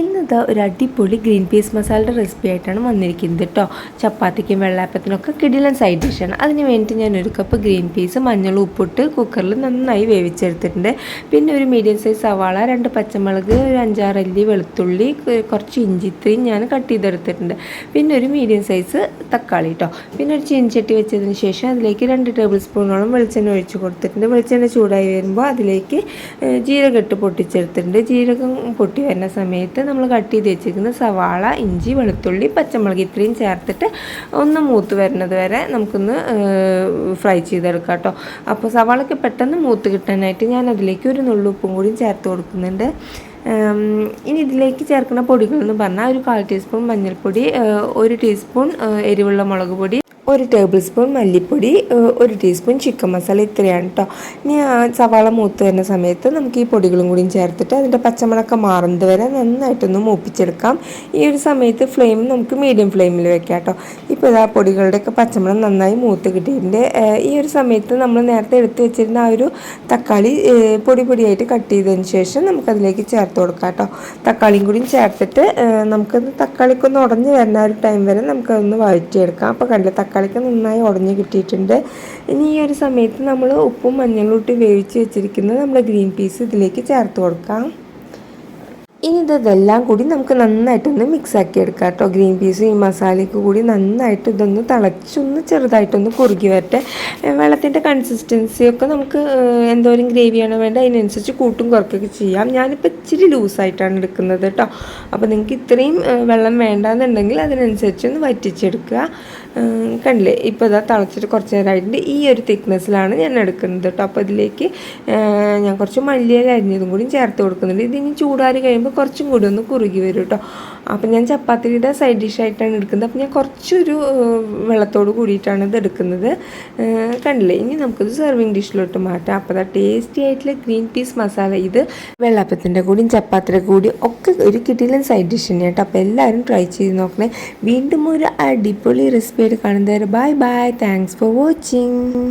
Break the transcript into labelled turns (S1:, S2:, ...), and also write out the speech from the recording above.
S1: ഇന്നത്തെ ഒരു അടിപൊളി ഗ്രീൻ പീസ് മസാലയുടെ റെസിപ്പി ആയിട്ടാണ് വന്നിരിക്കുന്നത് കേട്ടോ ചപ്പാത്തിക്കും വെള്ളാപ്പത്തിനൊക്കെ കിടിലൻ സൈഡ് ഡിഷാണ് അതിന് വേണ്ടി ഞാൻ ഒരു കപ്പ് ഗ്രീൻ പീസ് മഞ്ഞൾ ഉപ്പിട്ട് കുക്കറിൽ നന്നായി വേവിച്ചെടുത്തിട്ടുണ്ട്. പിന്നെ ഒരു മീഡിയം സൈസ് സവാള രണ്ട് പച്ചമുളക് ഒരു അഞ്ചാറ് അല്ലി വെളുത്തുള്ളി കുറച്ച് ഇഞ്ചി ഇത്രയും ഞാൻ കട്ട് ചെയ്തെടുത്തിട്ടുണ്ട്. പിന്നെ ഒരു മീഡിയം സൈസ് തക്കാളി കേട്ടോ പിന്നെ ഒരു ചീനച്ചട്ടി വെച്ചതിന് ശേഷം അതിലേക്ക് രണ്ട് ടേബിൾ സ്പൂണോളം വെളിച്ചെണ്ണ ഒഴിച്ച് കൊടുത്തിട്ടുണ്ട്. വെളിച്ചെണ്ണ ചൂടായി വരുമ്പോൾ അതിലേക്ക് ജീരകം ഇട്ട് പൊട്ടിച്ചെടുത്തിട്ടുണ്ട്. ജീരകം പൊട്ടി വരുന്ന സമയത്ത് നമ്മൾ കട്ട് ചെയ്ത് വെച്ചിരിക്കുന്ന സവാള ഇഞ്ചി വെളുത്തുള്ളി പച്ചമുളക് ഇത്രയും ചേർത്തിട്ട് ഒന്ന് മൂത്ത് വരുന്നത് വരെ നമുക്കൊന്ന് ഫ്രൈ ചെയ്തെടുക്കാം കേട്ടോ. അപ്പോൾ സവാളയ്ക്ക് പെട്ടെന്ന് മൂത്ത് കിട്ടാനായിട്ട് ഞാൻ അതിലേക്ക് ഒരു നുള്ളുപ്പും കൂടി ചേർത്ത് കൊടുക്കുന്നുണ്ട്. ഇനി ഇതിലേക്ക് ചേർക്കുന്ന പൊടികൾ എന്ന് പറഞ്ഞാൽ ഒരു കാൽ ടീസ്പൂൺ മഞ്ഞൾപ്പൊടി ഒരു ടീസ്പൂൺ എരിവുള്ള മുളക് പൊടി ഒരു ടേബിൾ സ്പൂൺ മല്ലിപ്പൊടി ഒരു ടീസ്പൂൺ ചിക്കൻ മസാല ഇത്രയാണ് കേട്ടോ ഇനി ആ സവാള മൂത്ത് വരുന്ന സമയത്ത് നമുക്ക് ഈ പൊടികളും കൂടി ചേർത്തിട്ട് അതിന്റെ പച്ചമണക്കം മാറുന്നത് വരെ നന്നായിട്ടൊന്ന് മൂപ്പിച്ചെടുക്കാം. ഈ ഒരു സമയത്ത് ഫ്ലെയിം നമുക്ക് മീഡിയം ഫ്ലെയിമിൽ വെക്കാം കേട്ടോ ഇപ്പോൾ ഇതാ പൊടികളുടെയൊക്കെ പച്ചമണം നന്നായി മൂത്ത് കിട്ടിയിട്ടുണ്ട്. ഈ ഒരു സമയത്ത് നമ്മൾ നേരത്തെ എടുത്തു വെച്ചിരുന്ന ആ ഒരു തക്കാളി പൊടി പൊടിയായിട്ട് കട്ട് ചെയ്തതിന് ശേഷം നമുക്കതിലേക്ക് ചേർത്ത് കൊടുക്കാം കേട്ടോ തക്കാളിയും കൂടിയും ചേർത്തിട്ട് നമുക്ക് തക്കാളിക്കൊന്ന് ഉടഞ്ഞ് വരുന്ന ഒരു ടൈം വരെ നമുക്കതൊന്ന് വഴറ്റിയെടുക്കാം. അപ്പോൾ കണ്ടില്ല തക്കാളിക്ക് നന്നായി ഉടഞ്ഞ് കിട്ടിയിട്ടുണ്ട്. ഇനി ഈ ഒരു സമയത്ത് നമ്മൾ ഉപ്പും മഞ്ഞളും ഇട്ട് വേവിച്ച് വെച്ചിരിക്കുന്നത് നമ്മുടെ ഗ്രീൻ പീസ് ഇതിലേക്ക് ചേർത്ത് കൊടുക്കാം. ഇനി ഇതെല്ലാം കൂടി നമുക്ക് നന്നായിട്ടൊന്ന് മിക്സ് ആക്കി എടുക്കാം കേട്ടോ. ഗ്രീൻ പീസും ഈ മസാലയ്ക്ക് കൂടി നന്നായിട്ട് ഇതൊന്ന് തിളച്ചൊന്ന് ചെറുതായിട്ടൊന്ന് കുറുകി വരട്ടെ. വെള്ളത്തിന്റെ കൺസിസ്റ്റൻസിയൊക്കെ നമുക്ക് എന്തോരം ഗ്രേവിയാണ് വേണ്ടത് അതിനനുസരിച്ച് കൂട്ടും കുറയ്ക്കുകയൊക്കെ ചെയ്യാം. ഞാനിപ്പോൾ ഇച്ചിരി ലൂസായിട്ടാണ് എടുക്കുന്നത് കേട്ടോ. അപ്പോൾ നിങ്ങൾക്ക് ഇത്രയും വെള്ളം വേണ്ടാന്നുണ്ടെങ്കിൽ അതിനനുസരിച്ച് ഒന്ന് വറ്റിച്ചെടുക്കുക. കണ്ടില്ലേ? ഇപ്പോൾ ഇതാ തിളച്ചിട്ട് കുറച്ച് നേരമായിട്ടുണ്ട് ഈ ഒരു തിക്നെസ്സിലാണ് ഞാൻ എടുക്കുന്നത് കേട്ടോ. അപ്പോൾ ഇതിലേക്ക് ഞാൻ കുറച്ച് മല്ലിയില അരിഞ്ഞതും കൂടി ചേർത്ത് കൊടുക്കുന്നുണ്ട്. ഇതിനി ചൂടാറി കഴിയുമ്പോൾ കുറച്ചും കൂടി ഒന്ന് കുറുകി വരും കേട്ടോ. അപ്പോൾ ഞാൻ ചപ്പാത്തിയുടെ സൈഡ് ഡിഷായിട്ടാണ് എടുക്കുന്നത്. അപ്പോൾ ഞാൻ കുറച്ചൊരു വെള്ളത്തോട് കൂടിയിട്ടാണ് ഇത് എടുക്കുന്നത്. കണ്ടില്ലേ? ഇനി നമുക്കിത് സെർവിങ് ഡിഷിലോട്ട് മാറ്റാം. അപ്പോൾ അതാ ടേസ്റ്റി ആയിട്ടുള്ള ഗ്രീൻ പീസ് മസാല ഇത് വെള്ളപ്പത്തിന്റെ കൂടിയും ചപ്പാത്തിയുടെ കൂടിയും ഒക്കെ ഒരു കിട്ടിയിലും സൈഡ് ഡിഷ് തന്നെയാണ് കേട്ടോ. അപ്പോൾ എല്ലാവരും ട്രൈ ചെയ്ത് നോക്കണേ. വീണ്ടും ഒരു അടിപൊളി റെസിപ്പി ആയിട്ട് കാണുന്നവരെ bye bye thanks for watching